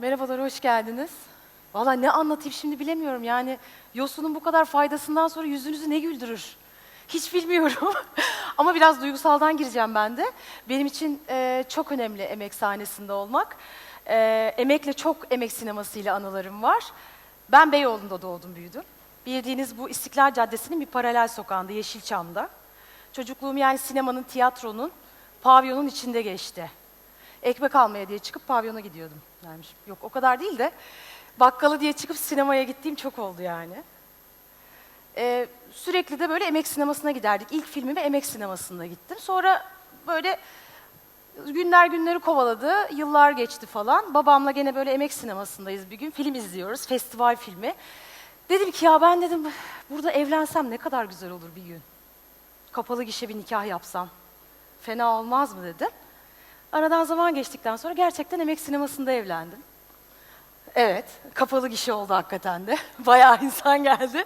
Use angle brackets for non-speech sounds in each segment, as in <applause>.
Merhabalar, hoş geldiniz. Valla ne anlatayım şimdi bilemiyorum. Yani yosunun bu kadar faydasından sonra yüzünüzü ne güldürür? Hiç bilmiyorum. <laughs> Ama biraz duygusaldan gireceğim ben de. Benim için e, çok önemli emek sahnesinde olmak. E, emekle çok emek sinemasıyla anılarım var. Ben Beyoğlu'nda doğdum, büyüdüm. Bildiğiniz bu İstiklal Caddesi'nin bir paralel sokağında, Yeşilçam'da. Çocukluğum yani sinemanın, tiyatronun, pavyonun içinde geçti. Ekmek almaya diye çıkıp pavyona gidiyordum. Yani yok o kadar değil de bakkalı diye çıkıp sinemaya gittiğim çok oldu yani. Ee, sürekli de böyle emek sinemasına giderdik. İlk filmime emek sinemasına gittim. Sonra böyle günler günleri kovaladı, yıllar geçti falan. Babamla gene böyle emek sinemasındayız bir gün. Film izliyoruz, festival filmi. Dedim ki ya ben dedim burada evlensem ne kadar güzel olur bir gün. Kapalı gişe bir nikah yapsam. Fena olmaz mı dedim. Aradan zaman geçtikten sonra gerçekten emek sinemasında evlendim. Evet, kapalı gişe oldu hakikaten de. <laughs> Bayağı insan geldi.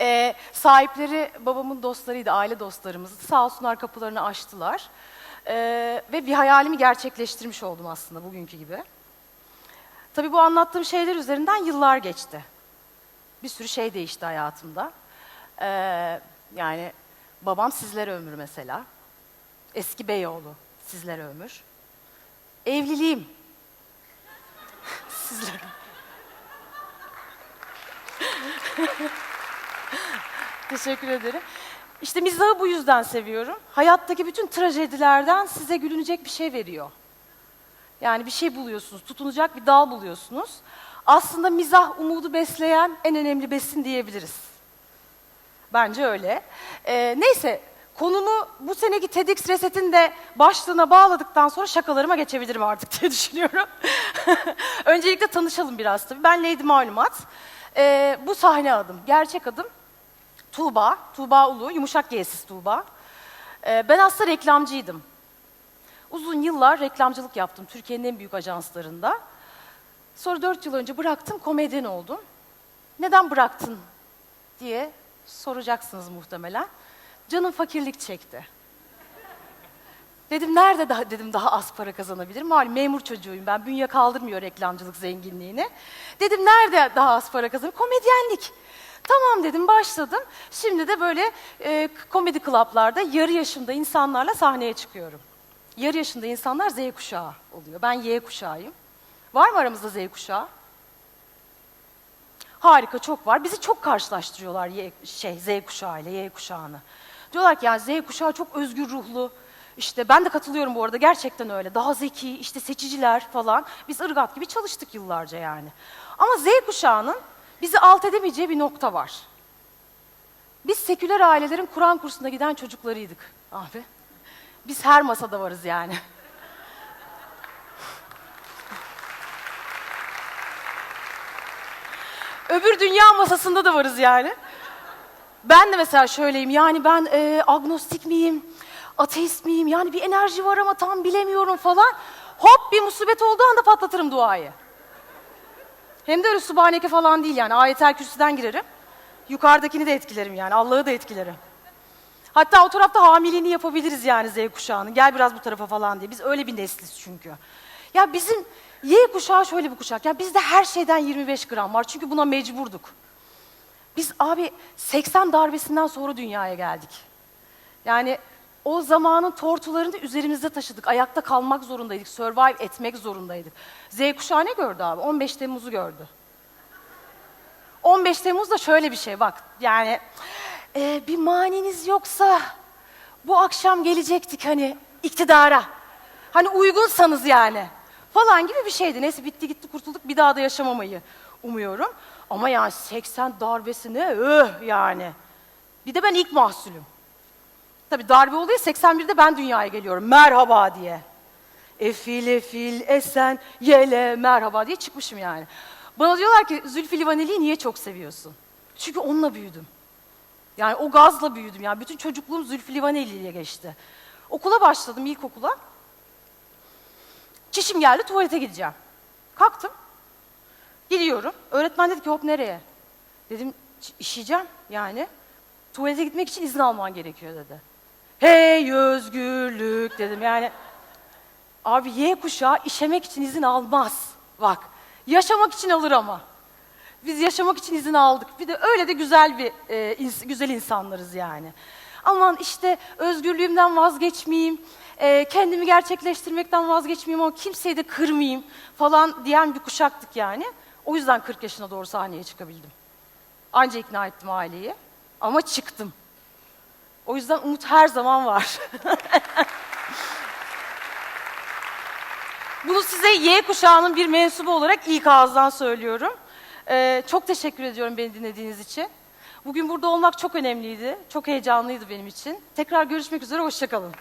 Ee, sahipleri babamın dostlarıydı, aile dostlarımızdı. Sağ olsunlar kapılarını açtılar. Ee, ve bir hayalimi gerçekleştirmiş oldum aslında bugünkü gibi. Tabii bu anlattığım şeyler üzerinden yıllar geçti. Bir sürü şey değişti hayatımda. Ee, yani babam sizlere ömür mesela. Eski Beyoğlu sizlere ömür. Evliliğim. Sizlere. Teşekkür ederim. İşte mizahı bu yüzden seviyorum. Hayattaki bütün trajedilerden size gülünecek bir şey veriyor. Yani bir şey buluyorsunuz, tutunacak bir dal buluyorsunuz. Aslında mizah umudu besleyen en önemli besin diyebiliriz. Bence öyle. Ee, neyse, konumu bu seneki TEDx Reset'in de başlığına bağladıktan sonra şakalarıma geçebilirim artık diye <laughs> düşünüyorum. <laughs> Öncelikle tanışalım biraz tabii. Ben Lady Malumat. Ee, bu sahne adım, gerçek adım Tuğba, Tuğba Ulu, yumuşak G'siz Tuğba. Ee, ben aslında reklamcıydım. Uzun yıllar reklamcılık yaptım Türkiye'nin en büyük ajanslarında. Sonra dört yıl önce bıraktım, komedyen oldum. Neden bıraktın diye soracaksınız muhtemelen. Canım fakirlik çekti. Dedim nerede daha dedim daha az para kazanabilirim? Malum memur çocuğuyum ben. Bünye kaldırmıyor reklamcılık zenginliğini. Dedim nerede daha az para kazanırım? Komedyenlik. Tamam dedim başladım. Şimdi de böyle e, komedi klaplarda yarı yaşında insanlarla sahneye çıkıyorum. Yarı yaşında insanlar Z kuşağı oluyor. Ben Y kuşağıyım. Var mı aramızda Z kuşağı? Harika, çok var. Bizi çok karşılaştırıyorlar Y, şey, Z kuşağı ile Y kuşağını. Diyorlar ki ya Z kuşağı çok özgür ruhlu. İşte ben de katılıyorum bu arada gerçekten öyle. Daha zeki, işte seçiciler falan. Biz ırgat gibi çalıştık yıllarca yani. Ama Z kuşağının bizi alt edemeyeceği bir nokta var. Biz seküler ailelerin Kur'an kursuna giden çocuklarıydık abi. Biz her masada varız yani. <laughs> Öbür dünya masasında da varız yani. Ben de mesela şöyleyim yani ben e, agnostik miyim, ateist miyim? Yani bir enerji var ama tam bilemiyorum falan. Hop bir musibet olduğu anda patlatırım duayı. Hem de öyle subhaneke falan değil yani. Ayetel kürsüden girerim. Yukarıdakini de etkilerim yani. Allah'ı da etkilerim. Hatta o tarafta hamileliğini yapabiliriz yani Z kuşağının. Gel biraz bu tarafa falan diye. Biz öyle bir nesliz çünkü. Ya bizim Y kuşağı şöyle bir kuşak. Ya bizde her şeyden 25 gram var. Çünkü buna mecburduk. Biz abi 80 darbesinden sonra dünyaya geldik. Yani o zamanın tortularını üzerimizde taşıdık. Ayakta kalmak zorundaydık. Survive etmek zorundaydık. Z kuşağı ne gördü abi? 15 Temmuz'u gördü. 15 Temmuz'da şöyle bir şey bak. Yani e, bir maniniz yoksa bu akşam gelecektik hani iktidara. Hani uygunsanız yani falan gibi bir şeydi. Neyse bitti gitti kurtulduk bir daha da yaşamamayı umuyorum. Ama yani 80 darbesi ne öh yani. Bir de ben ilk mahsulüm. Tabii darbe oluyor 81'de ben dünyaya geliyorum merhaba diye. Efil efil esen yele merhaba diye çıkmışım yani. Bana diyorlar ki Zülfü Livaneli'yi niye çok seviyorsun? Çünkü onunla büyüdüm. Yani o gazla büyüdüm yani. Bütün çocukluğum Zülfü Livaneli geçti. Okula başladım ilkokula. Çişim geldi tuvalete gideceğim. Kalktım. Gidiyorum. Öğretmen dedi ki hop nereye? Dedim "Ç- işeyeceğim yani. Tuvalete gitmek için izin alman gerekiyor dedi. Hey özgürlük dedim yani. Abi Y kuşağı işemek için izin almaz. Bak Yaşamak için alır ama. Biz yaşamak için izin aldık. Bir de öyle de güzel bir e, ins- güzel insanlarız yani. Aman işte özgürlüğümden vazgeçmeyeyim, e, kendimi gerçekleştirmekten vazgeçmeyeyim ama kimseyi de kırmayayım falan diyen bir kuşaktık yani. O yüzden 40 yaşına doğru sahneye çıkabildim. Anca ikna ettim aileyi ama çıktım. O yüzden umut her zaman var. <laughs> Bunu size Y kuşağının bir mensubu olarak ilk ağızdan söylüyorum. Ee, çok teşekkür ediyorum beni dinlediğiniz için. Bugün burada olmak çok önemliydi. Çok heyecanlıydı benim için. Tekrar görüşmek üzere, hoşçakalın.